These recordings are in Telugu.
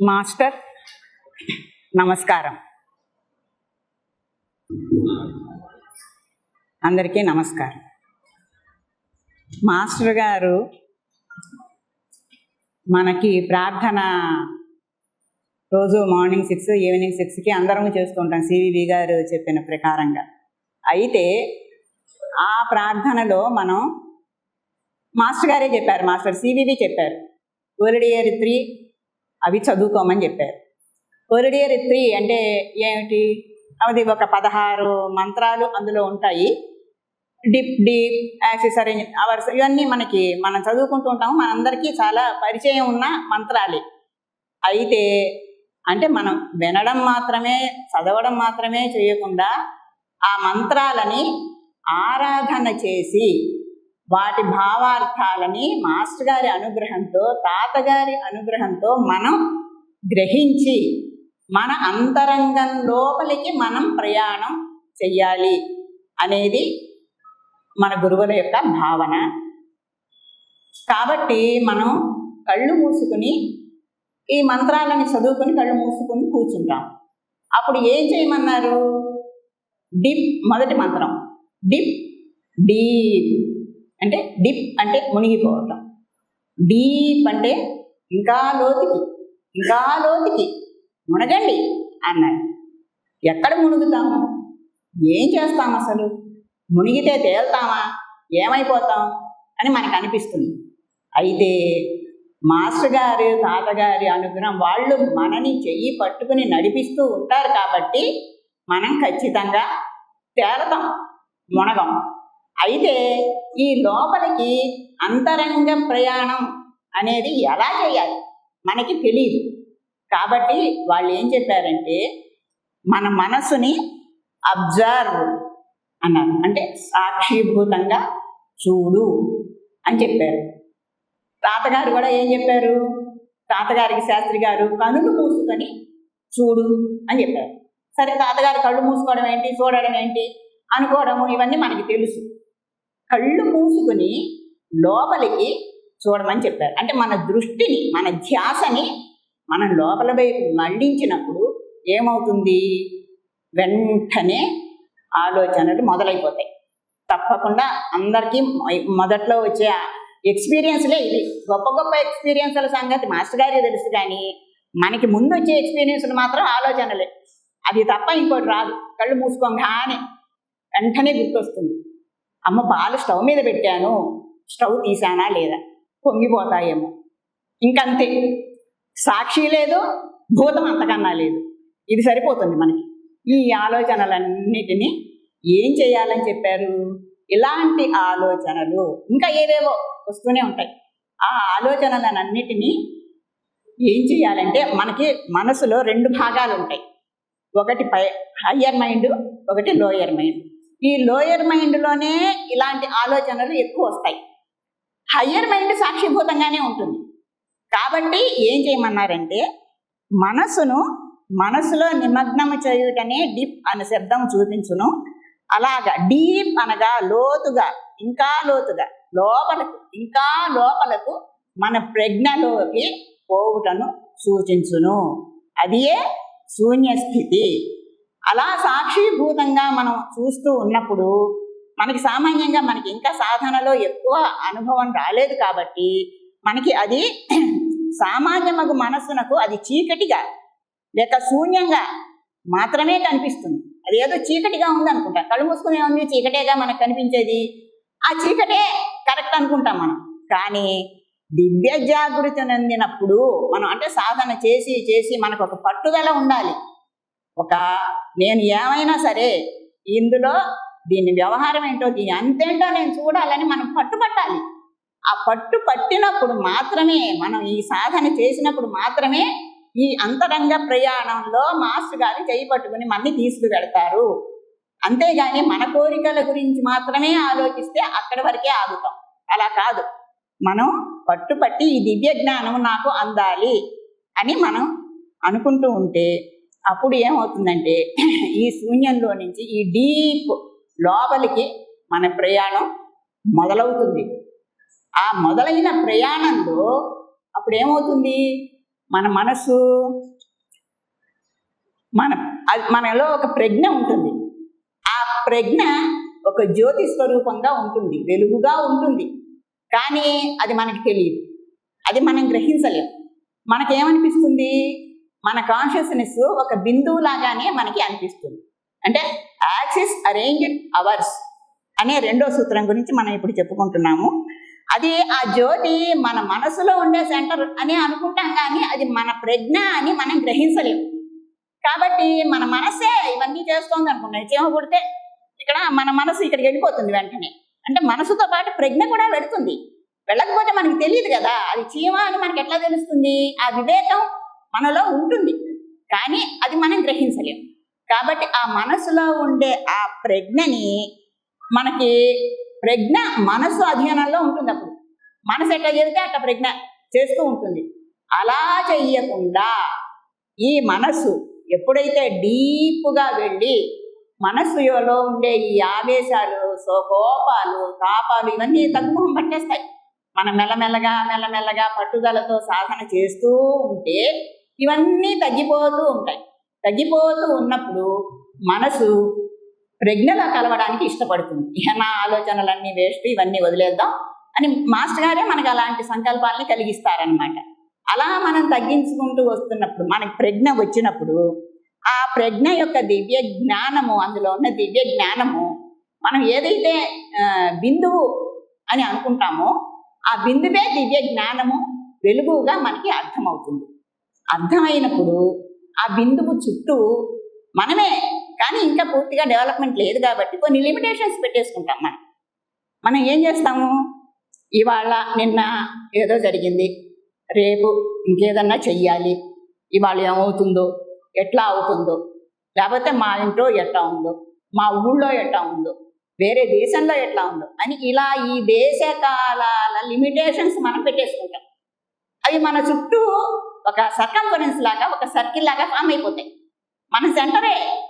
మాస్టర్ నమస్కారం. అందరికీ నమస్కారం. మాస్టర్ గారు మనకి ప్రార్థన రోజు మార్నింగ్ సిక్స్ ఈవినింగ్ సిక్స్కి అందరం చేసుకుంటాం సివివి గారు చెప్పిన ప్రకారంగా. అయితే ఆ ప్రార్థనలో మనం మాస్టర్ గారే చెప్పారు మాస్టర్ సివివి చెప్పారు. ఒరిడియర్ త్రీ అవి చదువుకోమని చెప్పారు. ఒరిడియర్ త్రీ అంటే ఏమిటి? అది ఒక పదహారు మంత్రాలు అందులో ఉంటాయి. డిప్ డీప్ యాక్సెసరీ అవర్స్ ఇవన్నీ మనకి మనం చదువుకుంటూ ఉంటాము. మనందరికీ చాలా పరిచయం ఉన్న మంత్రాలే. అయితే అంటే మనం వినడం మాత్రమే చదవడం మాత్రమే చేయకుండా ఆ మంత్రాలని ఆరాధన చేసి వాటి భావార్థాలని మాస్టర్ గారి అనుగ్రహంతో తాతగారి అనుగ్రహంతో మనం గ్రహించి మన అంతరంగం లోపలికి మనం ప్రయాణం చెయ్యాలి అనేది మన గురువుల యొక్క భావన. కాబట్టి మనం కళ్ళు మూసుకుని ఈ మంత్రాలని చదువుకొని కళ్ళు మూసుకుని కూర్చుంటాం. అప్పుడు ఏం చేయమన్నారు? డిప్ మొదటి మంత్రం. Dip deep. అంటే డిప్ అంటే మునిగిపోవటం. డీప్ అంటే ఇంకా లోతుకి ఇంకా లోతుకి మునగండి అన్నాడు. ఎక్కడ మునుగుతాము ఏం చేస్తాం అసలు? మునిగితే తేల్తామా? ఏమైపోతాం? అని మనకు అనిపిస్తుంది అయితే మాస్టర్ గారు తాతగారి అనుగ్రహం వాళ్ళు మనని చెయ్యి పట్టుకుని నడిపిస్తూ ఉంటారు కాబట్టి మనం ఖచ్చితంగా తేలతాం మునగం. అయితే ఈ లోపలికి అంతరంగ ప్రయాణం అనేది ఎలా చేయాలి? మనకి తెలియదు కాబట్టి వాళ్ళు ఏం చెప్పారంటే మన మనసుని అబ్జర్వ్ అన్నారు. అంటే సాక్షిభూతంగా చూడు అని చెప్పారు. తాతగారు కూడా ఏం చెప్పారు? తాతగారికి శాస్త్రి గారు కనులు మూసుకొని చూడు అని చెప్పారు. సరే తాతగారు కళ్ళు మూసుకోవడం ఏంటి? చూడడం ఏంటి? అనుకోవడము ఇవన్నీ మనకి తెలుసు. కళ్ళు మూసుకుని లోపలికి చూడమని చెప్పారు. అంటే మన దృష్టిని మన ధ్యాసని మనం లోపల వైపు మళ్ళించినప్పుడు ఏమవుతుంది? వెంటనే ఆలోచనలు మొదలైపోతాయి. తప్పకుండా అందరికీ మొదట్లో వచ్చే ఎక్స్పీరియన్స్లే ఇది గొప్ప గొప్ప ఎక్స్పీరియన్స్ల సంగతి మాస్టర్ గారికి తెలుసు కానీ మనకి ముందు వచ్చే ఎక్స్పీరియన్స్లు మాత్రం ఆలోచనలే. అది తప్ప ఇంకోటి రాదు. కళ్ళు మూసుకోగానే వెంటనే గుర్తొస్తుంది. అమ్మ పాలు స్టవ్ మీద పెట్టాను. స్టవ్ తీసానా లేదా? పొంగిపోతాయేమో. ఇంకంతే. సాక్షి లేదు భూతం అంతకన్నా లేదు. ఇది సరిపోతుంది మనకి. ఈ ఆలోచనలన్నిటినీ ఏం చేయాలని చెప్పారు? ఇలాంటి ఆలోచనలు ఇంకా ఏవేవో వస్తూనే ఉంటాయి. ఆ ఆలోచనలన్నిటినీ ఏం చేయాలంటే మనకి మనసులో రెండు భాగాలు ఉంటాయి. ఒకటి పై హయ్యర్ మైండ్ ఒకటి లోయర్ మైండ్ ఈ లోయర్ మైండ్లోనే ఇలాంటి ఆలోచనలు ఎక్కువ వస్తాయి. హయ్యర్ మైండ్ సాక్షిభూతంగానే ఉంటుంది. కాబట్టి ఏం చేయమన్నారంటే మనసును మనసులో నిమగ్నము చేయుటనే డిప్ అనే శబ్దం చూపించును. అలాగా డీప్ అనగా లోతుగా ఇంకా లోతుగా లోపలకు ఇంకా లోపలకు మన ప్రజ్ఞలోకి పోవుటను సూచించును. అదియే శూన్య స్థితి అలా సాక్షిభూతంగా మనం చూస్తూ ఉన్నప్పుడు మనకి సామాన్యంగా మనకి ఇంకా సాధనలో ఎక్కువ అనుభవం రాలేదు కాబట్టి మనకి అది సామాన్యమగు మనస్సునకు అది చీకటిగా లేక శూన్యంగా మాత్రమే కనిపిస్తుంది. అది ఏదో చీకటిగా ఉంది అనుకుంటాం కళ్ళు మూసుకునే ఉంది చీకటేగా మనకు కనిపించేది. ఆ చీకటే కరెక్ట్ అనుకుంటాం మనం. కానీ దివ్య జాగృతి నందినప్పుడు మనం అంటే సాధన చేసి చేసి మనకు ఒక పట్టుదల ఉండాలి. ఒక నేను ఏమైనా సరే ఇందులో దీని వ్యవహారం ఏంటో దీని అంతేంటో నేను చూడాలని మనం పట్టుపట్టాలి ఆ పట్టు పట్టినప్పుడు మాత్రమే మనం ఈ సాధన చేసినప్పుడు మాత్రమే ఈ అంతరంగ ప్రయాణంలో మాస్టర్ గారు చేయి పట్టుకుని మనని తీసుకువెడతారు అంతేగాని మన కోరికల గురించి మాత్రమే ఆలోచిస్తే అక్కడి వరకే ఆగుతాం. అలా కాదు. మనం పట్టుపట్టి ఈ దివ్య జ్ఞానం నాకు అందాలి అని మనం అనుకుంటూ ఉంటే అప్పుడు ఏమవుతుందంటే ఈ శూన్యంలో నుంచి ఈ డీప్ లోపలికి మన ప్రయాణం మొదలవుతుంది. ఆ మొదలైన ప్రయాణంలో అప్పుడు ఏమవుతుంది? మన మనసు మన అది మనలో ఒక ప్రజ్ఞ ఉంటుంది. ఆ ప్రజ్ఞ ఒక జ్యోతి స్వరూపంగా ఉంటుంది వెలుగుగా ఉంటుంది. కానీ అది మనకి తెలియదు. అది మనం గ్రహించలేము మనకేమనిపిస్తుంది? మన కాన్షియస్నెస్ ఒక బిందువు లాగానే మనకి అనిపిస్తుంది. అంటే యాక్సిస్ అరేంజ్డ్ అవర్స్ అనే రెండో సూత్రం గురించి మనం ఇప్పుడు చెప్పుకుంటున్నాము. అది ఆ జ్యోతి మన మనసులో ఉండే సెంటర్ అని అనుకుంటాం కానీ అది మన ప్రజ్ఞ అని మనం గ్రహించలేము కాబట్టి మన మనసే ఇవన్నీ చేస్తోంది అనుకున్నాయి చీమ పుడితే ఇక్కడ మన మనసు ఇక్కడికి వెళ్ళిపోతుంది వెంటనే. అంటే మనసుతో పాటు ప్రజ్ఞ కూడా వెళుతుంది. వెళ్ళకపోతే మనకి తెలియదు కదా అది చీమ అని మనకి ఎట్లా తెలుస్తుంది? ఆ వివేకం మనలో ఉంటుంది. కానీ అది మనం గ్రహించలేం. కాబట్టి ఆ మనసులో ఉండే ఆ ప్రజ్ఞని మనకి ప్రజ్ఞ మనసు అధీనంలో ఉంటుంది అప్పుడు. మనసు ఎట్లా చేస్తే అట్లా ప్రజ్ఞ చేస్తూ ఉంటుంది. అలా చెయ్యకుండా ఈ మనసు ఎప్పుడైతే డీప్గా వెళ్ళి మనసులో ఉండే ఈ ఆవేశాలు సో కోపాలు తాపాలు ఇవన్నీ తగ్గుముఖం పట్టేస్తాయి. మనం మెల్లమెల్లగా మెల్లమెల్లగా పట్టుదలతో సాధన చేస్తూ ఉంటే ఇవన్నీ తగ్గిపోతూ ఉంటాయి. తగ్గిపోతూ ఉన్నప్పుడు మనసు ప్రజ్ఞత కలవడానికి ఇష్టపడుతుంది. ఇక నా ఆలోచనలన్నీ వేస్ట్ ఇవన్నీ వదిలేద్దాం అని మాస్టర్ గారే మనకు అలాంటి సంకల్పాలని కలిగిస్తారనమాట అలా మనం తగ్గించుకుంటూ వస్తున్నప్పుడు మనకి ప్రజ్ఞ వచ్చినప్పుడు ఆ ప్రజ్ఞ యొక్క దివ్య జ్ఞానము అందులో ఉన్న దివ్య జ్ఞానము మనం ఏదైతే బిందువు అని అనుకుంటామో ఆ బిందువే దివ్య జ్ఞానము వెలుగుగా మనకి అర్థమవుతుంది. అర్థమైనప్పుడు ఆ బిందువు చుట్టూ మనమే. కానీ ఇంకా పూర్తిగా డెవలప్మెంట్ లేదు కాబట్టి కొన్ని లిమిటేషన్స్ పెట్టేసుకుంటాం మనం. మనం ఏం చేస్తాము? ఇవాళ నిన్న ఏదో జరిగింది. రేపు ఇంకేదన్నా చెయ్యాలి. ఇవాళ ఏమవుతుందో? ఎట్లా అవుతుందో? లేకపోతే మా ఇంట్లో ఎట్లా ఉందో? మా ఊళ్ళో ఎట్లా ఉందో? వేరే దేశంలో ఎట్లా ఉందో? అని ఇలా ఈ దేశ కాలాల లిమిటేషన్స్ మనం పెట్టేసుకుంటాం. అవి మన చుట్టూ ఒక సర్కంఫరెన్స్ లాగా ఒక సర్కిల్ లాగా ఫామ్ అయిపోతాయి. మన సెంటరే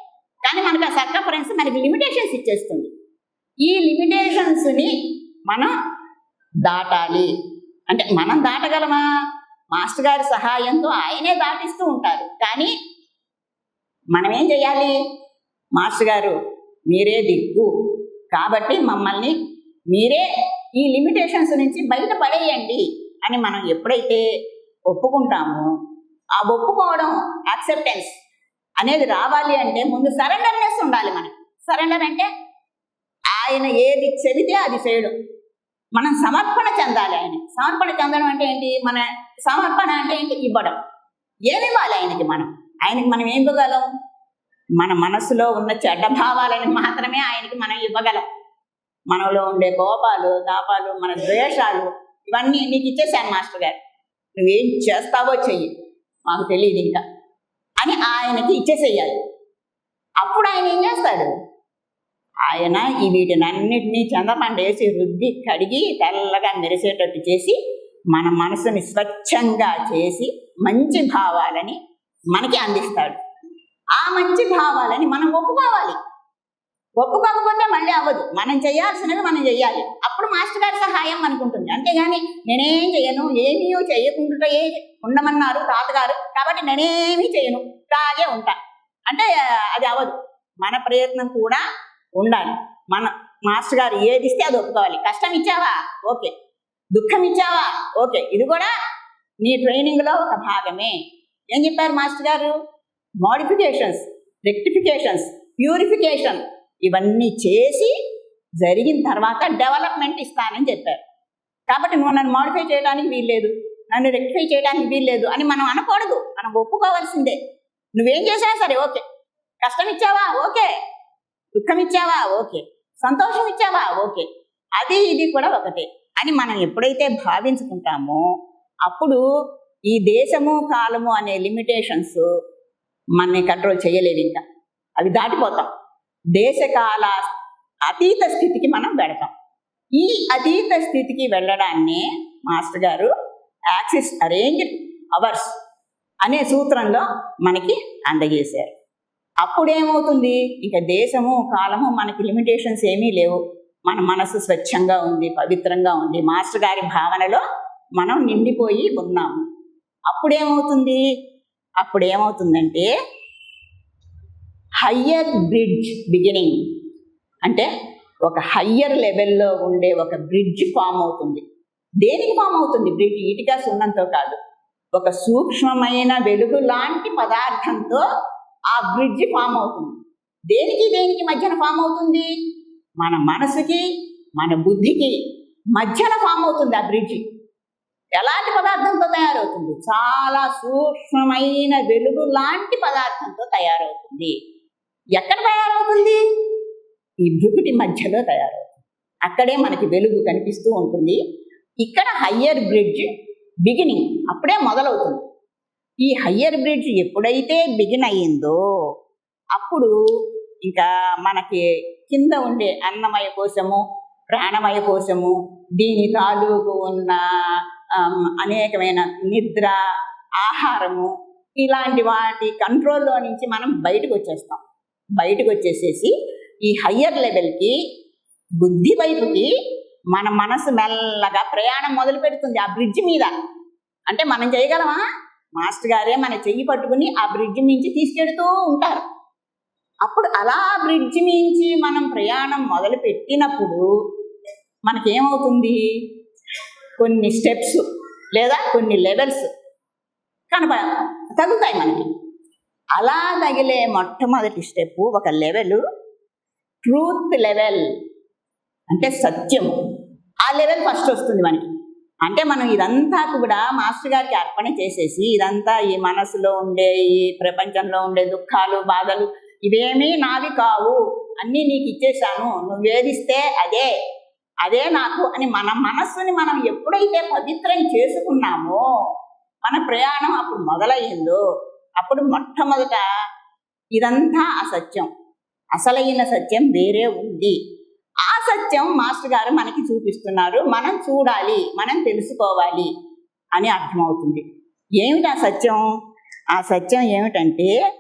కానీ మనకు ఆ సర్కంఫరెన్స్ మనకి లిమిటేషన్స్ ఇచ్చేస్తుంది. ఈ లిమిటేషన్స్ని మనం దాటాలి. అంటే మనం దాటగలమా? మాస్టర్ గారి సహాయంతో ఆయనే దాటిస్తూ ఉంటారు. కానీ మనం ఏం చేయాలి? మాస్టర్ గారు మీరే దిక్కు. కాబట్టి మమ్మల్ని మీరే ఈ లిమిటేషన్స్ నుంచి బయట పడేయండి అని మనం ఎప్పుడైతే ఒప్పుకుంటామో ఆ ఒప్పుకోవడం యాక్సెప్టెన్స్ అనేది రావాలి అంటే ముందు సరెండర్నెస్ ఉండాలి మనకి. సరెండర్ అంటే ఆయన ఏది చెబితే అది చేయడం. మనం సమర్పణ చెందాలి ఆయన. సమర్పణ చెందడం అంటే ఏంటి? మన సమర్పణ అంటే ఏంటి? ఇవ్వడం. ఏమి ఇవ్వాలి ఆయనకి మనం? ఆయనకి మనం ఏం ఇవ్వగలం? మన మనసులో ఉన్న చెడ్డ భావాలని మాత్రమే ఆయనకి మనం ఇవ్వగలం. మనలో ఉండే కోపాలు తాపాలు మన ద్వేషాలు ఇవన్నీ నీకు ఇచ్చేసాను మాస్టర్ గారు. నువ్వేం చేస్తావో చెయ్యి. మాకు తెలియదు ఇంకా. అని ఆయనకి ఇచ్చేసేయాలి. అప్పుడు ఆయన ఏం చేస్తాడు? ఆయన ఈ వీటినన్నిటినీ చందమండ వేసి రుద్ది కడిగి తెల్లగా మెరిసేటట్టు చేసి మన మనసుని స్వచ్ఛంగా చేసి మంచి భావాలని మనకి అందిస్తాడు. ఆ మంచి భావాలని మనం ఒప్పుకోవాలి. ఒప్పుకోకపోతే మళ్ళీ అవ్వదు. మనం చేయాల్సినవి మనం చేయాలి. అప్పుడు మాస్టర్ గారి సహాయం అనుకుంటుంది అంతేగాని నేనేం చేయను ఏమీ చేయకుండా ఏ ఉండమన్నారు తాతగారు. కాబట్టి నేనేమీ చేయను ఇలాగే ఉంటా. అంటే అది అవ్వదు. మన ప్రయత్నం కూడా ఉండాలి. మన మాస్టర్ గారు ఏది ఇస్తే అది ఒప్పుకోవాలి. కష్టం ఇచ్చావా? ఓకే. దుఃఖం ఇచ్చావా? ఓకే. ఇది కూడా నీ ట్రైనింగ్లో ఒక భాగమే. ఏం చెప్పారు మాస్టర్ గారు? మోడిఫికేషన్స్ రెక్టిఫికేషన్స్ ప్యూరిఫికేషన్ ఇవన్నీ చేసి జరిగిన తర్వాత డెవలప్మెంట్ ఇస్తానని చెప్పారు. కాబట్టి నువ్వు నన్ను మాడిఫై చేయడానికి వీల్లేదు నన్ను రెక్టిఫై చేయడానికి వీల్లేదు అని మనం అనకూడదు. మనం ఒప్పుకోవాల్సిందే. నువ్వేం చేసినా సరే ఓకే. కష్టం ఇచ్చావా ఓకే. దుఃఖం ఇచ్చావా ఓకే. సంతోషం ఇచ్చావా ఓకే. అది ఇది కూడా ఒకటే. అని మనం ఎప్పుడైతే భావించుకుంటామో అప్పుడు ఈ దేశము కాలము అనే లిమిటేషన్స్ మనని కంట్రోల్ చేయలేవు ఇంకా అవి దాటిపోతాం. దేశకాల అతీత స్థితికి మనం వెళతాం. ఈ అతీత స్థితికి వెళ్ళడాన్ని మాస్టర్ గారు యాక్సిస్ అరేంజ్డ్ అవర్స్ అనే సూత్రంలో మనకి అందజేశారు. అప్పుడేమవుతుంది? ఇక దేశము కాలము మనకి లిమిటేషన్స్ ఏమీ లేవు. మన మనసు స్వచ్ఛంగా ఉంది పవిత్రంగా ఉంది. మాస్టర్ గారి భావనలో మనం నిండిపోయి ఉన్నాము. అప్పుడేమవుతుంది? అప్పుడు ఏమవుతుందంటే హయ్యర్ బ్రిడ్జ్ బిగినింగ్. అంటే ఒక హయ్యర్ లెవెల్లో ఉండే ఒక బ్రిడ్జ్ ఫామ్ అవుతుంది. దేనికి ఫామ్ అవుతుంది? బ్రిడ్జ్ ఇటుగా సున్నంతో కాదు. ఒక సూక్ష్మమైన వెలుగు లాంటి పదార్థంతో ఆ బ్రిడ్జ్ ఫామ్ అవుతుంది. దేనికి దేనికి మధ్యన ఫామ్ అవుతుంది? మన మనసుకి మన బుద్ధికి మధ్యన ఫామ్ అవుతుంది ఆ బ్రిడ్జి. ఎలాంటి పదార్థంతో తయారవుతుంది? చాలా సూక్ష్మమైన వెలుగు లాంటి పదార్థంతో తయారవుతుంది. ఎక్కడ తయారవుతుంది? ఈ భృకుటి మధ్యలో తయారవుతుంది. అక్కడే మనకి వెలుగు కనిపిస్తూ ఉంటుంది. ఇక్కడ హయ్యర్ బ్రిడ్జ్ బిగినింగ్ అప్పుడే మొదలవుతుంది. ఈ హయ్యర్ బ్రిడ్జ్ ఎప్పుడైతే బిగిన్ అయ్యిందో అప్పుడు ఇంకా మనకి కింద ఉండే అన్నమయ కోశము ప్రాణమయ కోశము దీని తాలూకు ఉన్న అనేకమైన నిద్ర ఆహారము ఇలాంటి వాటి కంట్రోల్లో నుంచి మనం బయటకు వచ్చేస్తాం. బయటకు వచ్చేసేసి ఈ హయ్యర్ లెవెల్కి బుద్ధి వైపుకి మన మనసు మెల్లగా ప్రయాణం మొదలు పెడుతుంది ఆ బ్రిడ్జ్ మీద. అంటే మనం చేయగలమా? మాస్టర్ గారే మన చెయ్యి పట్టుకుని ఆ బ్రిడ్జ్ నుంచి తీసుకెడుతూ ఉంటారు. అప్పుడు అలా బ్రిడ్జ్ నుంచి మనం ప్రయాణం మొదలు పెట్టినప్పుడు మనకేమవుతుంది? కొన్ని స్టెప్స్ లేదా కొన్ని లెవెల్స్ కనప తగ్గుతాయి మనకి. అలా తగిలే మొట్టమొదటి స్టెప్ ఒక లెవెల్ ట్రూత్ లెవెల్ అంటే సత్యము ఆ లెవెల్ ఫస్ట్ వస్తుంది మనకి. అంటే మనం ఇదంతా కూడా మాస్టర్ గారికి అర్పణ చేసేసి ఇదంతా ఈ మనసులో ఉండే ఈ ప్రపంచంలో ఉండే దుఃఖాలు బాధలు ఇవేమీ నావి కావు. అన్నీ నీకు ఇచ్చేసాను నువ్వు వేధిస్తే అదే. అదే నాకు అని మన మనస్సుని మనం ఎప్పుడైతే పవిత్రం చేసుకున్నామో మన ప్రయాణం అప్పుడు మొదలయ్యిందో అప్పుడు మొట్టమొదట ఇదంతా అసత్యం. అసలైన సత్యం వేరే ఉంది. ఆ సత్యం మాస్టర్ గారు మనకి చూపిస్తున్నారు. మనం చూడాలి మనం తెలుసుకోవాలి అని అర్థమవుతుంది. ఏమిటి ఆ సత్యం? ఆ సత్యం ఏమిటంటే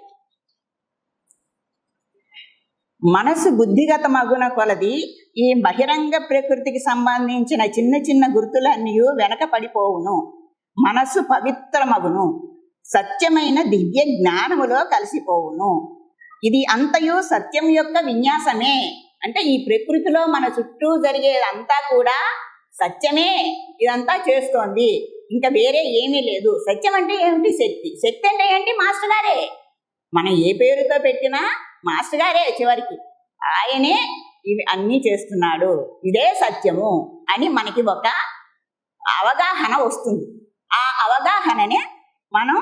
మనసు బుద్ధిగత మగున కొలది ఈ బహిరంగ ప్రకృతికి సంబంధించిన చిన్న చిన్న గుర్తులన్నీ వెనక పడిపోవును. మనసు పవిత్రమగును. సత్యమైన దివ్య జ్ఞానములో కలిసిపోవును. ఇది అంతయు సత్యం యొక్క విన్యాసమే. అంటే ఈ ప్రకృతిలో మన చుట్టూ జరిగేదంతా కూడా సత్యమే. ఇదంతా చేస్తోంది. ఇంకా వేరే ఏమీ లేదు. సత్యం అంటే ఏమిటి? శక్తి. శక్తి అంటే ఏంటి? మాస్టర్ గారే. మనం ఏ పేరుతో పెట్టినా మాస్టర్ గారే చివరికి. ఆయనే ఇవి అన్నీ చేస్తున్నాడు. ఇదే సత్యము అని మనకి ఒక అవగాహన వస్తుంది. ఆ అవగాహననే మనం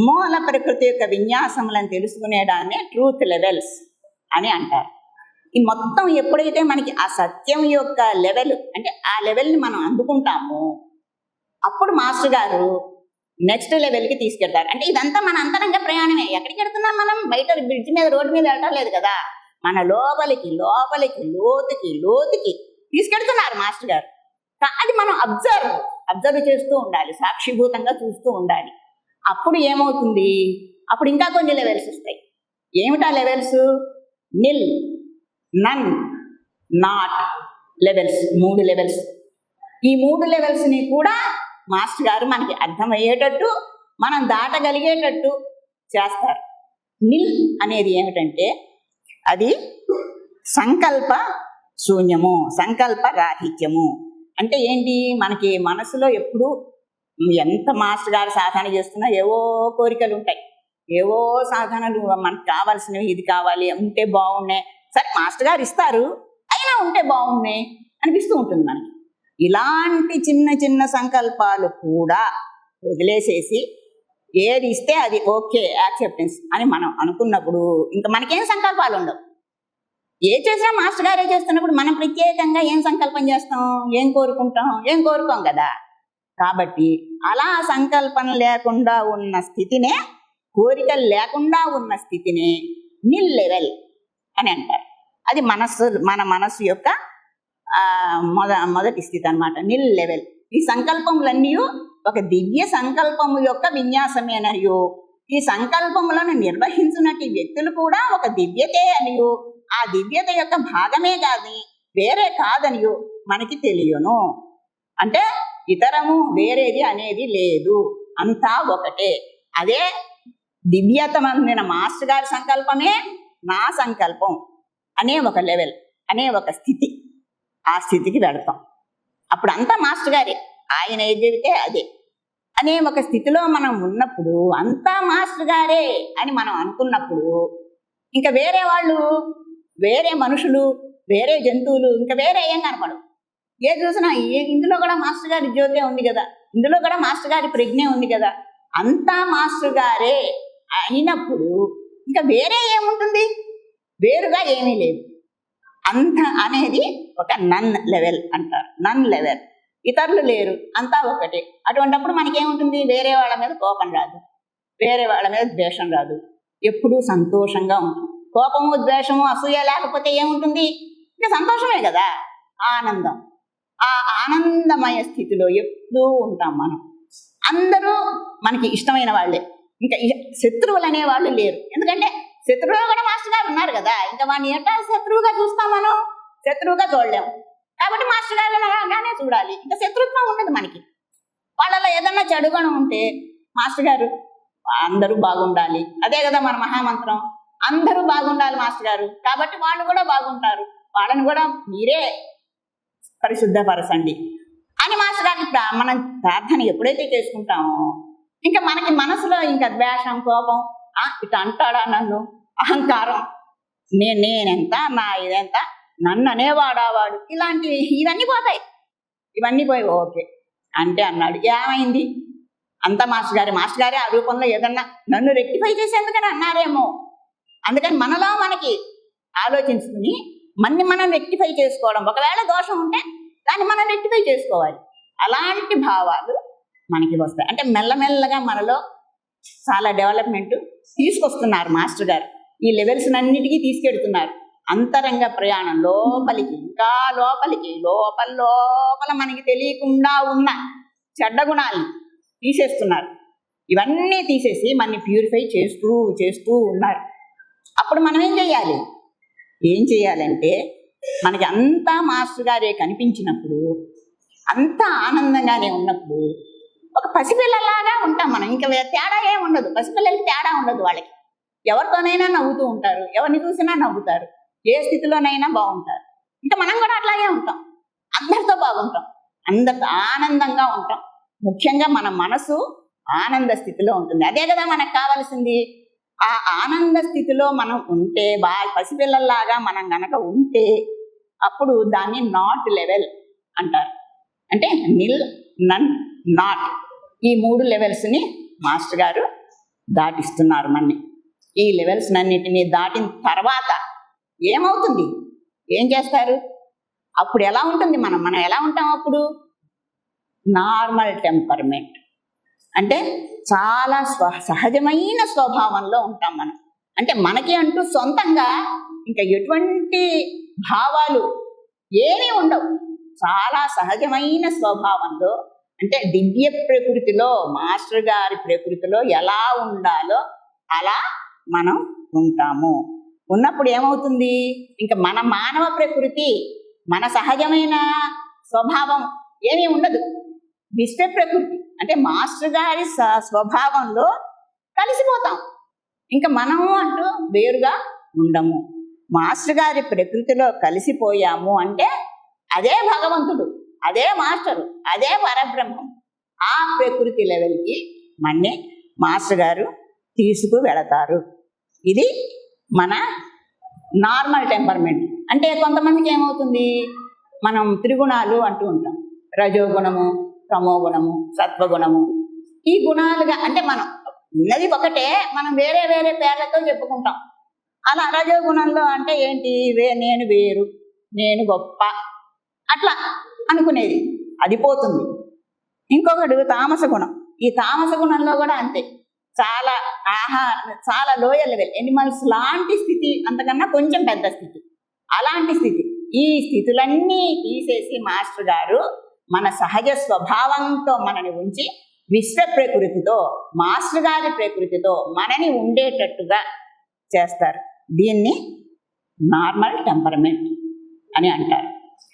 మూల ప్రకృతి యొక్క విన్యాసములను తెలుసుకునేదాన్ని ట్రూత్ లెవెల్స్ అని అంటారు. ఈ మొత్తం ఎప్పుడైతే మనకి ఆ సత్యం యొక్క లెవెల్ అంటే ఆ లెవెల్ని మనం అందుకుంటామో అప్పుడు మాస్టర్ గారు నెక్స్ట్ లెవెల్కి తీసుకెళ్తారు. అంటే ఇదంతా మన అంతరంగ ప్రయాణమే. ఎక్కడికి వెళ్తున్నాం మనం? బయట బ్రిడ్జ్ మీద రోడ్డు మీద వెళ్ళటం లేదు కదా. మన లోపలికి లోపలికి లోతుకి లోతుకి తీసుకెళ్తున్నారు మాస్టర్ గారు. అది మనం అబ్జర్వ్ అబ్జర్వ్ చేస్తూ ఉండాలి. సాక్షిభూతంగా చూస్తూ ఉండాలి. అప్పుడు ఏమవుతుంది? అప్పుడు ఇంకా కొన్ని లెవెల్స్ వస్తాయి. ఏమిటా levels nil none not levels మూడు లెవెల్స్ ఈ మూడు లెవెల్స్ని కూడా మాస్టర్ గారు మనకి అర్థమయ్యేటట్టు మనం దాటగలిగేటట్టు చేస్తారు. నిల్ అనేది ఏమిటంటే అది సంకల్ప శూన్యము సంకల్ప రాహిత్యము. అంటే ఏంటి? మనకి మనసులో ఎప్పుడు ఎంత మాస్టర్ గారు సాధన చేస్తున్నా ఏవో కోరికలు ఉంటాయి. ఏవో సాధనలు మనకు కావాల్సినవి ఇది కావాలి ఉంటే బాగున్నాయి. సరే మాస్టర్ గారు ఇస్తారు అయినా ఉంటే బాగున్నాయి అనిపిస్తూ ఉంటుంది మనకి. ఇలాంటి చిన్న చిన్న సంకల్పాలు కూడా వదిలేసేసి ఏది ఇస్తే అది ఓకే యాక్సెప్టెన్స్ అని మనం అనుకున్నప్పుడు ఇంకా మనకేం సంకల్పాలు ఉండవు. ఏ చేసినా మాస్టర్ గారే చేస్తున్నప్పుడు మనం ప్రత్యేకంగా ఏం సంకల్పం చేస్తాం ఏం కోరుకుంటాం ఏం కోరుకోం కదా? కాబట్టి అలా సంకల్పం లేకుండా ఉన్న స్థితినే కోరికలు లేకుండా ఉన్న స్థితినే నిల్ లెవెల్ అని అంటారు. అది మనస్సు మన మనస్సు యొక్క మొద మొదటి స్థితి అనమాట నిల్ లెవెల్. ఈ సంకల్పములన్నీ ఒక దివ్య సంకల్పము యొక్క విన్యాసమేనయు ఈ సంకల్పములను నిర్వహించినటి వ్యక్తులు కూడా ఒక దివ్యతే అనియు. ఆ దివ్యత యొక్క భాగమే కాదు వేరే కాదనియు మనకి తెలియను. అంటే ఇతరము వేరేది అనేది లేదు. అంతా ఒకటే. అదే దివ్యత మందిన మాస్టర్ గారి సంకల్పమే నా సంకల్పం అనే ఒక లెవెల్ అనే ఒక స్థితి. ఆ స్థితికి వెళతాం. అప్పుడు అంతా మాస్టర్ గారే. ఆయన ఏది చెబితే అదే. అనే ఒక స్థితిలో మనం ఉన్నప్పుడు అంతా మాస్టర్ గారే అని మనం అనుకున్నప్పుడు ఇంకా వేరే వాళ్ళు వేరే మనుషులు వేరే జంతువులు ఇంకా వేరే ఏం కనపడవు. ఏ చూసినా ఏ ఇందులో కూడా మాస్టర్ గారి జ్యోతే ఉంది కదా? ఇందులో కూడా మాస్టర్ గారి ప్రజ్ఞ ఉంది కదా? అంతా మాస్టర్ గారే అయినప్పుడు ఇంకా వేరే ఏముంటుంది? వేరుగా ఏమీ లేదు. అంత అనేది ఒక నన్ లెవెల్ అంటారు. None level. ఇతరులు లేరు. అంతా ఒకటే. అటువంటప్పుడు మనకేముంటుంది? వేరే వాళ్ళ మీద కోపం రాదు. వేరే వాళ్ళ మీద ద్వేషం రాదు. ఎప్పుడూ సంతోషంగా ఉంటుంది కోపము ద్వేషము అసూయ లేకపోతే ఏముంటుంది? ఇంకా సంతోషమే కదా? ఆనందం. ఆ ఆనందమయ స్థితిలో ఎప్పుడూ ఉంటాం మనం. అందరూ మనకి ఇష్టమైన వాళ్ళే. ఇంకా శత్రువులు అనే వాళ్ళు లేరు. ఎందుకంటే శత్రువులు కూడా మాస్టర్ గారు ఉన్నారు కదా. ఇంకా వాడిని ఎట్లా శత్రువుగా చూస్తాం మనం? శత్రువుగా చూడలేము కాబట్టి మాస్టర్ గారులుగానే చూడాలి. ఇంకా శత్రుత్వం ఉండదు మనకి. వాళ్ళలో ఏదన్నా చెడుగుణం ఉంటే మాస్టర్ గారు అందరూ బాగుండాలి. అదే కదా మన మహామంత్రం. అందరూ బాగుండాలి మాస్టర్ గారు. కాబట్టి వాళ్ళు కూడా బాగుంటారు. వాళ్ళని కూడా మీరే పరిశుద్ధపరచండి అని మాస్టర్ ప్రా- మనం ప్రార్థన ఎప్పుడైతే చేసుకుంటామో ఇంకా మనకి మనసులో ఇంకా ద్వేషం కోపం ఆ, ఇట్లా అంటాడా నన్ను? అహంకారం. నేను నేనెంత నా ఇదెంత నన్ను అనేవాడావాడు ఇలాంటివి ఇవన్నీ పోతాయి. ఇవన్నీ పోయి ఓకే. అంటే అన్నాడు ఏమైంది? అంత మాస్టర్ గారి మాస్టర్ గారే ఆ రూపంలో ఏదన్నా నన్ను రెక్టిఫై చేసేందుకని అన్నారేమో. అందుకని మనలో మనకి ఆలోచించుకుని మన్ని మనం రెక్టిఫై చేసుకోవడం. ఒకవేళ దోషం ఉంటే దాన్ని మనం రెక్టిఫై చేసుకోవాలి. అలాంటి భావాలు మనకి వస్తాయి. అంటే మెల్లమెల్లగా మనలో చాలా డెవలప్మెంట్ తీసుకొస్తున్నారు మాస్టర్ గారు. ఈ లెవెల్స్ అన్నిటికీ తీసుకెడుతున్నారు. అంతరంగ ప్రయాణం లోపలికి ఇంకా లోపలికి లోపల లోపల మనకి తెలియకుండా ఉన్న చెడ్డ గుణాలని తీసేస్తున్నారు. ఇవన్నీ తీసేసి మనని ప్యూరిఫై చేస్తూ చేస్తూ ఉన్నారు. అప్పుడు మనం ఏం చేయాలి? ఏం చేయాలంటే మనకి అంతా మాస్టర్ గారే కనిపించినప్పుడు అంతా ఆనందంగానే ఉన్నప్పుడు ఒక పసిపిల్లలాగా ఉంటాం మనం. ఇంకా తేడా ఏం ఉండదు. పసిపిల్లలకి తేడా ఉండదు వాళ్ళకి. ఎవరితోనైనా నవ్వుతూ ఉంటారు. ఎవరిని చూసినా నవ్వుతారు. ఏ స్థితిలోనైనా బాగుంటారు. ఇంకా మనం కూడా అట్లాగే ఉంటాం. అందరితో బాగుంటాం. అందరితో ఆనందంగా ఉంటాం. ముఖ్యంగా మన మనసు ఆనంద స్థితిలో ఉంటుంది. అదే కదా మనకు కావాల్సింది. ఆ ఆనంద స్థితిలో మనం ఉంటే బా పసిపిల్లల్లాగా మనం గనక ఉంటే అప్పుడు దాన్ని నాట్ లెవెల్ అంటారు. అంటే నిల్ నన్ నాట్ ఈ మూడు లెవెల్స్ని మాస్టర్ గారు దాటిస్తున్నారు మన్ని ఈ లెవెల్స్ అన్నిటినీ దాటిన తర్వాత ఏమవుతుంది? ఏం చేస్తారు? అప్పుడు ఎలా ఉంటుంది మనం? మనం ఎలా ఉంటాం అప్పుడు? నార్మల్ టెంపర్మెంట్ అంటే చాలా స్వ సహజమైన స్వభావంలో ఉంటాం మనం. అంటే మనకి అంటూ సొంతంగా ఇంకా ఎటువంటి భావాలు ఏమీ ఉండవు. చాలా సహజమైన స్వభావంలో అంటే దివ్య ప్రకృతిలో మాస్టర్ గారి ప్రకృతిలో ఎలా ఉండాలో అలా మనం ఉంటాము. ఉన్నప్పుడు ఏమవుతుంది? ఇంకా మన మానవ ప్రకృతి మన సహజమైన స్వభావం ఏమీ ఉండదు. విశ్వ ప్రకృతి. అంటే మాస్టర్ గారి స- స్వభావంలో కలిసిపోతాం. ఇంకా మనము అంటూ వేరుగా ఉండము. మాస్టర్ గారి ప్రకృతిలో కలిసిపోయాము అంటే అదే భగవంతుడు అదే మాస్టరు అదే పరబ్రహ్మం. ఆ ప్రకృతి లెవెల్కి మన్ని మాస్టర్ గారు తీసుకు వెళతారు. ఇది మన నార్మల్ టెంపర్మెంట్. అంటే కొంతమందికి ఏమవుతుంది? మనం త్రిగుణాలు అంటూ ఉంటాం. రజోగుణము తమోగుణము సత్వగుణము ఈ గుణాలుగా అంటే మనం ఉన్నది ఒకటే మనం వేరే వేరే పేర్లతో చెప్పుకుంటాం. అలా రజోగుణంలో అంటే ఏంటి? వే నేను వేరు నేను గొప్ప. అట్లా అనుకునేది. అది పోతుంది. ఇంకొకడు తామస గుణం. ఈ తామస గుణంలో కూడా అంతే. చాలా ఆహా చాలా లోయర్ లెవెల్. ఎనిమల్స్ లాంటి స్థితి అంతకన్నా కొంచెం పెద్ద స్థితి. అలాంటి స్థితి. ఈ స్థితులన్నీ తీసేసి మాస్టర్ గారు మన సహజ స్వభావంతో మనని ఉంచి విశ్వ ప్రకృతితో మాస్టర్ గారి ప్రకృతితో మనని ఉండేటట్టుగా చేస్తారు. దీన్ని నార్మల్ టెంపరమెంట్ అని అంటారు.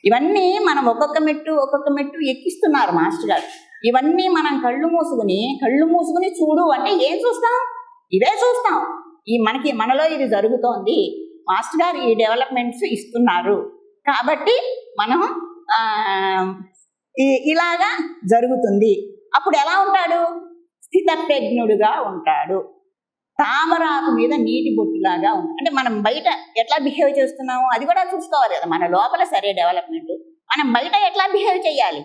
ఇవన్నీ మనం ఒక్కొక్క మెట్టు ఒక్కొక్క మెట్టు ఎక్కిస్తున్నారు మాస్టర్ గారు. ఇవన్నీ మనం కళ్ళు మూసుకుని కళ్ళు మూసుకుని చూడు అంటే ఏం చూస్తాం? ఇవే చూస్తాం. ఈ మనకి మనలో ఇది జరుగుతోంది. మాస్టర్ గారు ఈ డెవలప్మెంట్స్ ఇస్తున్నారు. కాబట్టి మనం ఇలాగా జరుగుతుంది. అప్పుడు ఎలా ఉంటాడు? స్థితప్రజ్ఞుడుగా ఉంటాడు. తామరాకు మీద నీటి బొట్టులాగా ఉంటుంది అంటే మనం బయట ఎట్లా బిహేవ్ చేస్తున్నాము అది కూడా చూసుకోవాలి కదా. మన లోపల సరే డెవలప్మెంట్. మనం బయట ఎట్లా బిహేవ్ చేయాలి?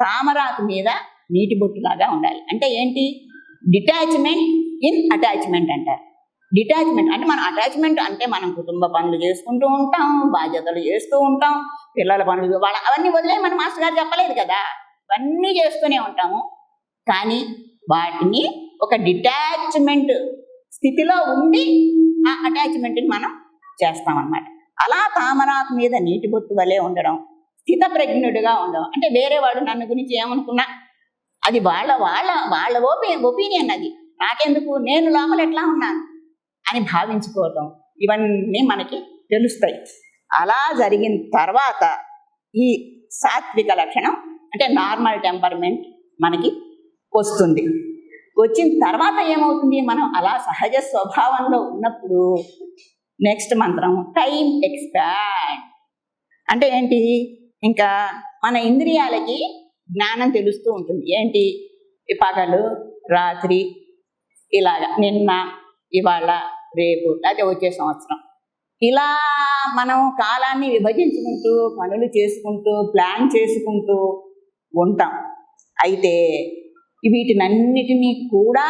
తామరాకు మీద నీటి బొట్టులాగా ఉండాలి. అంటే ఏంటి? డిటాచ్మెంట్ ఇన్ అటాచ్మెంట్ అంటారు. డిటాచ్మెంట్ అంటే మన అటాచ్మెంట్ అంటే మనం కుటుంబ పనులు చేసుకుంటూ ఉంటాం బాధ్యతలు చేస్తూ ఉంటాం పిల్లల పనులు వాళ్ళ అవన్నీ వదిలే మన మాస్టర్ గారు చెప్పలేదు కదా? ఇవన్నీ చేస్తూనే ఉంటాము. కానీ వాటిని ఒక డిటాచ్మెంట్ స్థితిలో ఉండి ఆ అటాచ్మెంట్ని మనం చేస్తామన్నమాట. అలా తామరాకు మీద నీటి బొట్టు వలె ఉండడం స్థిత ప్రజ్ఞుడిగా ఉండడం. అంటే వేరే వాడు నన్ను గురించి ఏమనుకున్నా అది వాళ్ళ వాళ్ళ వాళ్ళ ఒపీ ఒపీనియన్ అది. నాకెందుకు? నేను లోపల ఎట్లా ఉన్నాను? అని భావించుకోవటం ఇవన్నీ మనకి తెలుస్తాయి. అలా జరిగిన తర్వాత ఈ సాత్విక లక్షణం అంటే నార్మల్ టెంపర్మెంట్ మనకి వస్తుంది. వచ్చిన తర్వాత ఏమవుతుంది? మనం అలా సహజ స్వభావంలో ఉన్నప్పుడు నెక్స్ట్ మంత్రం టైం ఎక్స్పాండ్ అంటే ఏంటి? ఇంకా మన ఇంద్రియాలకి జ్ఞానం తెలుస్తూ ఉంటుంది. ఏంటి? ఈ పగలు రాత్రి ఇలాగా నిన్న ఇవాళ రేపు అదే వచ్చే సంవత్సరం. ఇలా మనం కాలాన్ని విభజించుకుంటూ పనులు చేసుకుంటూ ప్లాన్ చేసుకుంటూ ఉంటాం. అయితే వీటినన్నిటినీ కూడా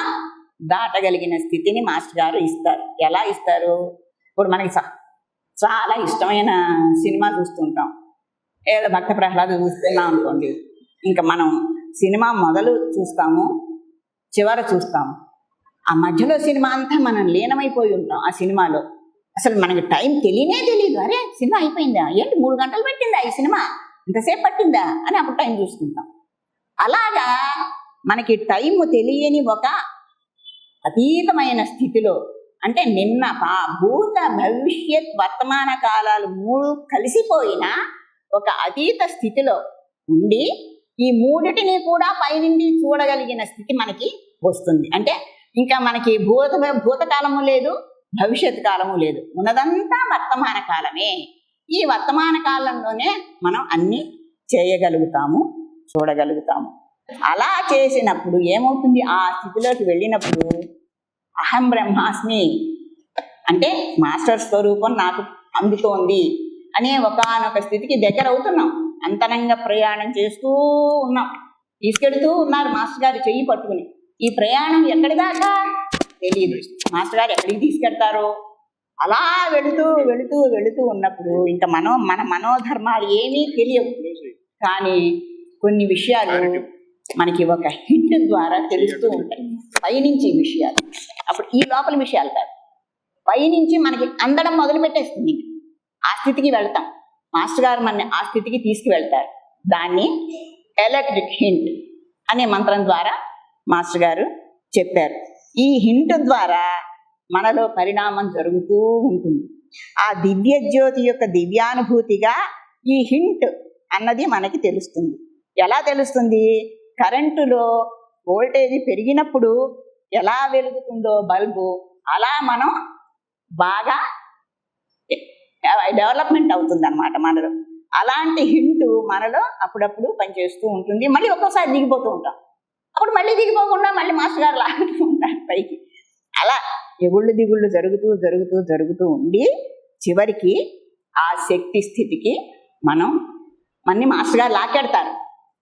దాటగలిగిన స్థితిని మాస్టర్ గారు ఇస్తారు. ఎలా ఇస్తారు? ఇప్పుడు మనకి చాలా ఇష్టమైన సినిమా చూస్తుంటాం. ఏదో భక్త ప్రహ్లాద చూస్తున్నాం అనుకోండి. ఇంకా మనం సినిమా మొదలు చూస్తాము చివర చూస్తాము. ఆ మధ్యలో సినిమా అంతా మనం లీనమైపోయి ఉంటాం ఆ సినిమాలో. అసలు మనకి టైం తెలియనే తెలియదు అరే సినిమా అయిపోయిందా? ఏంటి మూడు గంటలు పెట్టిందా ఈ సినిమా? ఇంతసేపు పట్టిందా? అని అప్పుడు టైం చూసుకుంటాం. అలాగా మనకి టైం తెలియని ఒక అతీతమైన స్థితిలో అంటే నిన్న పా భూత భవిష్యత్ వర్తమాన కాలాలు మూడు కలిసిపోయిన ఒక అతీత స్థితిలో ఉండి ఈ మూడిటిని కూడా పైనుండి చూడగలిగిన స్థితి మనకి వస్తుంది. అంటే ఇంకా మనకి భూత భూతకాలము లేదు భవిష్యత్ కాలము లేదు. ఉన్నదంతా వర్తమాన కాలమే. ఈ వర్తమాన కాలంలోనే మనం అన్నీ చేయగలుగుతాము చూడగలుగుతాము. అలా చేసినప్పుడు ఏమవుతుంది? ఆ స్థితిలోకి వెళ్ళినప్పుడు అహం బ్రహ్మాస్మి అంటే మాస్టర్ స్వరూపం నాకు అందుతోంది అనే ఒకనొక స్థితికి దగ్గర అవుతున్నాం అంతరంగ ప్రయాణం చేస్తూ ఉన్నాం. తీసుకెడుతూ ఉన్నారు మాస్టర్ గారు చెయ్యి పట్టుకుని. ఈ ప్రయాణం ఎక్కడి దాకా? తెలియదు మాస్టర్ గారు ఎక్కడికి తీసుకెళ్తారు? అలా వెళుతూ వెళుతూ వెళుతూ ఉన్నప్పుడు ఇంకా మనో మన మనోధర్మాలు ఏమీ తెలియవు. కానీ కొన్ని విషయాలు మనకి ఒక హింట్ ద్వారా తెలుస్తూ ఉంటాయి. పైనుంచి విషయాలు. అప్పుడు ఈ లోపల విషయాలు కాదు. పైనుంచి మనకి అందడం మొదలు పెట్టేస్తుంది ఆ స్థితికి వెళ్తాం. మాస్టర్ గారు మన ఆ స్థితికి తీసుకువెళ్తారు. దాన్ని ఎలక్ట్రిక్ హింట్ అనే మంత్రం ద్వారా మాస్టర్ గారు చెప్పారు. ఈ హింట్ ద్వారా మనలో పరిణామం జరుగుతూ ఉంటుంది. ఆ దివ్య జ్యోతి యొక్క దివ్యానుభూతిగా ఈ హింట్ అన్నది మనకి తెలుస్తుంది. ఎలా తెలుస్తుంది? కరెంటులో వోల్టేజ్ పెరిగినప్పుడు ఎలా వెలుగుతుందో బల్బు అలా మనం బాగా డెవలప్మెంట్ అవుతుంది అనమాట మనలో. అలాంటి హింటు మనలో అప్పుడప్పుడు పనిచేస్తూ ఉంటుంది. మళ్ళీ ఒక్కోసారి దిగిపోతూ ఉంటాం. అప్పుడు మళ్ళీ దిగిపోకుండా మళ్ళీ మాస్టర్ గారు లాగుతూ పైకి. అలా ఎగుళ్ళు దిగుళ్ళు జరుగుతూ జరుగుతూ జరుగుతూ ఉండి చివరికి ఆ శక్తి స్థితికి మనం మన్ని మాస్టర్ గారు లాకెడతారు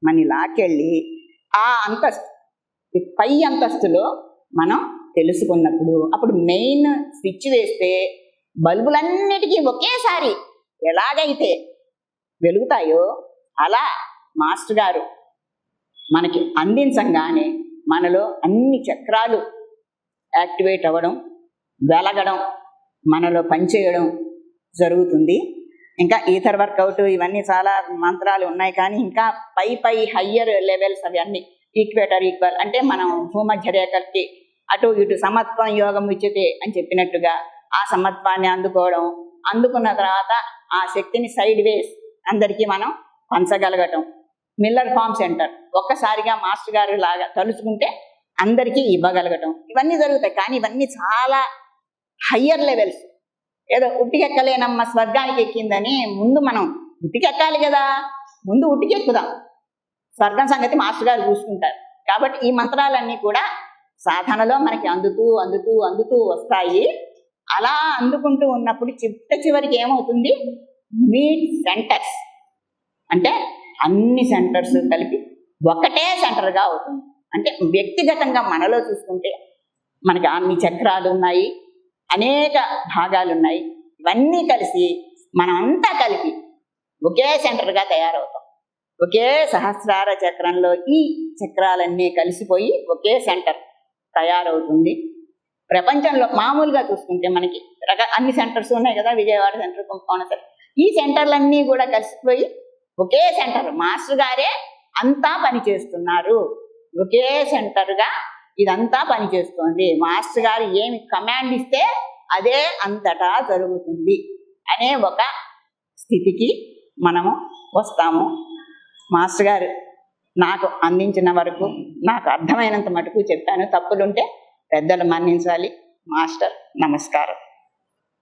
మన్ని లాకెళ్ళి ఆ అంతస్తు పై అంతస్తులో మనం తెలుసుకున్నప్పుడు అప్పుడు మెయిన్ స్విచ్ వేస్తే బల్బులన్నిటికీ ఒకేసారి ఎలాగైతే వెలుగుతాయో అలా మాస్టర్ గారు మనకి అందించంగానే మనలో అన్ని చక్రాలు యాక్టివేట్ అవ్వడం వెలగడం మనలో పనిచేయడం జరుగుతుంది. ఇంకా ఈథర్ వర్కౌట్ ఇవన్నీ చాలా మంత్రాలు ఉన్నాయి కానీ ఇంకా పై పై హయ్యర్ లెవెల్స్ అవి ఈక్వేటర్ ఈక్వల్ అంటే మనం భూమధ్య రేఖకి అటు ఇటు సమత్వం యోగం ఉచితే అని చెప్పినట్టుగా ఆ సమత్వాన్ని అందుకోవడం అందుకున్న తర్వాత ఆ శక్తిని సైడ్ వేస్ అందరికీ మనం పంచగలగటం. Miller farm centre. ఒక్కసారిగా మాస్టర్ గారు లాగా తలుచుకుంటే అందరికీ ఇవ్వగలగటం. ఇవన్నీ జరుగుతాయి. కానీ ఇవన్నీ చాలా హయ్యర్ లెవెల్స్. ఏదో ఉట్టికెక్కలేనమ్మ స్వర్గానికి ఎక్కిందని ముందు మనం ఉట్టికెక్కాలి కదా. ముందు ఉట్టికెక్కుదాం. స్వర్గం సంగతి మాస్టర్ గారు చూసుకుంటారు. కాబట్టి ఈ మంత్రాలన్నీ కూడా సాధనలో మనకి అందుతూ అందుతూ అందుతూ వస్తాయి. అలా అందుకుంటూ ఉన్నప్పుడు చిట్ట చివరికి ఏమవుతుంది? Meet centres. అంటే అన్ని సెంటర్స్ కలిపి ఒకటే సెంటర్గా అవుతుంది. అంటే వ్యక్తిగతంగా మనలో చూసుకుంటే మనకి అన్ని చక్రాలు ఉన్నాయి అనేక భాగాలు ఉన్నాయి. ఇవన్నీ కలిసి మనమంతా కలిపి ఒకే సెంటర్గా తయారవుతాం. ఒకే సహస్రార చక్రంలో ఈ చక్రాలన్నీ కలిసిపోయి ఒకే సెంటర్ తయారవుతుంది. ప్రపంచంలో మామూలుగా చూసుకుంటే మనకి రక అన్ని సెంటర్స్ ఉన్నాయి కదా విజయవాడ సెంటర్ కుంభకోణ సెంటర్ ఈ సెంటర్లన్నీ కూడా కలిసిపోయి ఒకే సెంటర్. మాస్టర్ గారే అంతా పనిచేస్తున్నారు ఒకే సెంటర్గా ఇదంతా పనిచేస్తుంది మాస్టర్ గారు ఏమి కమాండ్ ఇస్తే అదే అంతటా జరుగుతుంది అనే ఒక స్థితికి మనము వస్తాము. మాస్టర్ గారు నాకు అందించిన వరకు నాకు అర్థమైనంత మటుకు చెప్పాను. తప్పులుంటే పెద్దలు మన్నించాలి. మాస్టర్ నమస్కారం.